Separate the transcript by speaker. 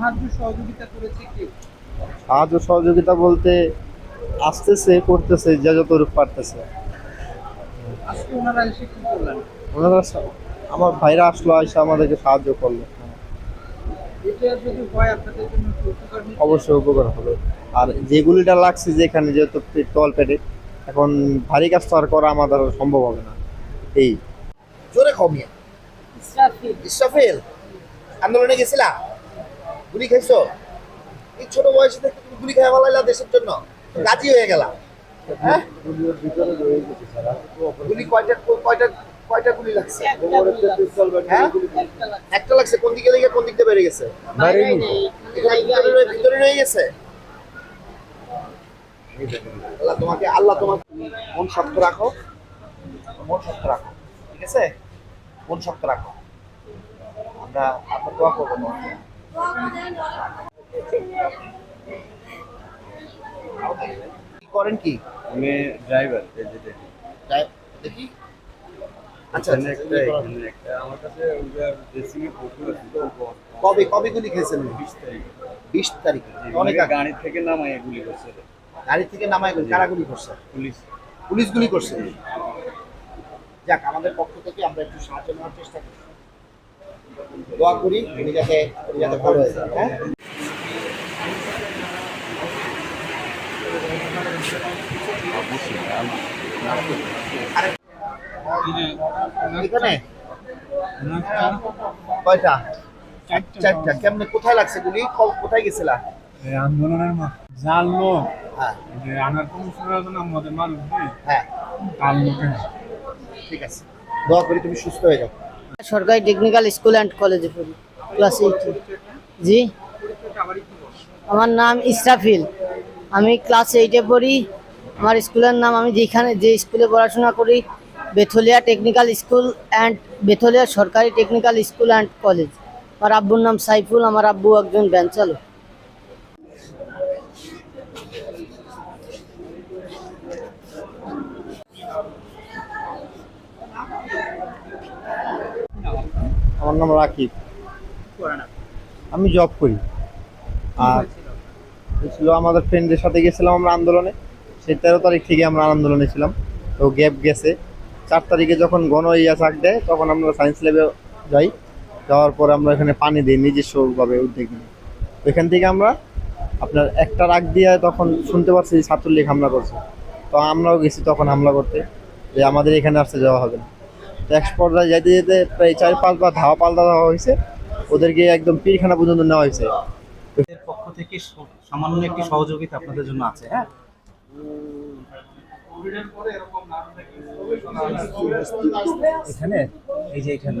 Speaker 1: সাহায্য সহযোগিতা করেছে কে?
Speaker 2: সাহায্য সহযোগিতা বলতে আসতেছে করতেছে যে যতটুকু পারতেছে।
Speaker 1: আজকে ওনারা এসে কি করলেন?
Speaker 2: ওনারা আমার ভাইরা আসলো এসে আমাদেরকে সাহায্য করল।
Speaker 1: এটা যদি হয় আপনাদের জন্য উপকার
Speaker 2: অবশ্যই উপকার হবে। আর যে গুলিটা লাগছে যেখানে যেহেতু তল পেটে এখন ভারী কাজ তো আর করা আমাদের সম্ভব হবে না। এই।
Speaker 3: জোরে খাও মিয়া ইসরাফিল। আন্দোলনে গেছিলা? গুলি খাইছো? এই ছোট বয়সে থেকে তুমি গুলি খাই ফেলাইলা দেশের জন্য। গাজী হয়ে গেলা। হ্যাঁ? গুলি কয়টা কয়টা কয়টা গুলি লাগছে? হ্যাঁ? একটা লাগছে। কোন দিকে লেগে কোন দিক দিয়ে বেড়ে গেছে? ভিতরে রয়ে- গেছে? আল্লাহ তোমাকে আল্লাহ তোমাকে মন শক্ত রাখো। মন শক্ত রাখো। ঠিক আছে? মন শক্ত রাখো। আমরা আপনার দোয়া করব তোমাকে। করেন কি?
Speaker 4: আমি ড্রাইভার
Speaker 3: দেখি আচ্ছা আচ্ছা,
Speaker 4: আমার কাছে ব-
Speaker 3: কবে কবে গুলি খেয়েছেন?
Speaker 4: বিশ তারিখ।
Speaker 3: বিশ তারিখে। অনেক
Speaker 4: গাড়ি থেকে নামাই গুলি করছে।
Speaker 3: গাড়ি থেকে নামায় গুলি? কারা গুলি করছে?
Speaker 4: পুলিশ।
Speaker 3: পুলিশ গুলি করছে? যাক আমাদের পক্ষ থেকে আমরা একটু সাহায্য নেওয়ার চেষ্টা করি। দোয়া করি উনি যাতে উনি যাতে ভালো হয়ে যায় হ্যাঁ? এখানে? কয়টা? চারটা। কেমনে কোথায় লাগছে গুলি? কোথায় গেছিলা?
Speaker 5: আন্দোলনের লোক
Speaker 3: হ্যাঁ।
Speaker 5: যে আনার কমিশনের আমাদের মানুষ
Speaker 3: হ্যাঁ?
Speaker 5: লোকে
Speaker 3: ঠিক আছে। দোয়া করি তুমি সুস্থ হয়ে যাও।
Speaker 6: সরকারি টেকনিক্যাল স্কুল অ্যান্ড কলেজে পড়ি ক্লাস এইটে জি। আমার নাম ইসরাফিল। আমি ক্লাস এইটে পড়ি। আমার স্কুলের নাম আমি যেখানে যে স্কুলে পড়াশোনা করি, Bethlia technical school and Bethlia সরকারি টেকনিক্যাল স্কুল অ্যান্ড কলেজ আমার আব্বুর নাম সাইফুল, আমার আব্বু একজন ভ্যান
Speaker 2: নাম রাকিব আমি জব করি। আর ছিল আমাদের ফ্রেন্ডের সাথে গেছিলাম আমরা আন্দোলনে। সেই তেরো তারিখ থেকে আমরা আন্দোলনে ছিলাম। তো গ্যাপ গেছে। চার তারিখে যখন গণ ইয়া চাক দেয়, তখন আমরা সায়েন্স ল্যাবে যাই। যাওয়ার পর আমরা এখানে পানি দিই নিজস্বভাবে উদ্যোগ নিই। এখান থেকে আমরা আপনার একটা রাগ দিয়ে তখন শুনতে পাচ্ছি যে ছাত্রলীগ হামলা করছে। তো আমরাও গেছি তখন হামলা করতে। যে আমাদের এখানে আসতে যাওয়া হবে না। এক যেতে যেতে প্রায় চার পাঁচবার ধাওয়া পাল্টা দেওয়া হয়েছে। ওদেরকে একদম পীরখানা পর্যন্ত নেওয়া হয়েছে।
Speaker 7: পক্ষ থেকে সামান্য একটি সহযোগিতা আপনাদের জন্য আছে হ্যাঁ? এখানে? এই যে এখানে।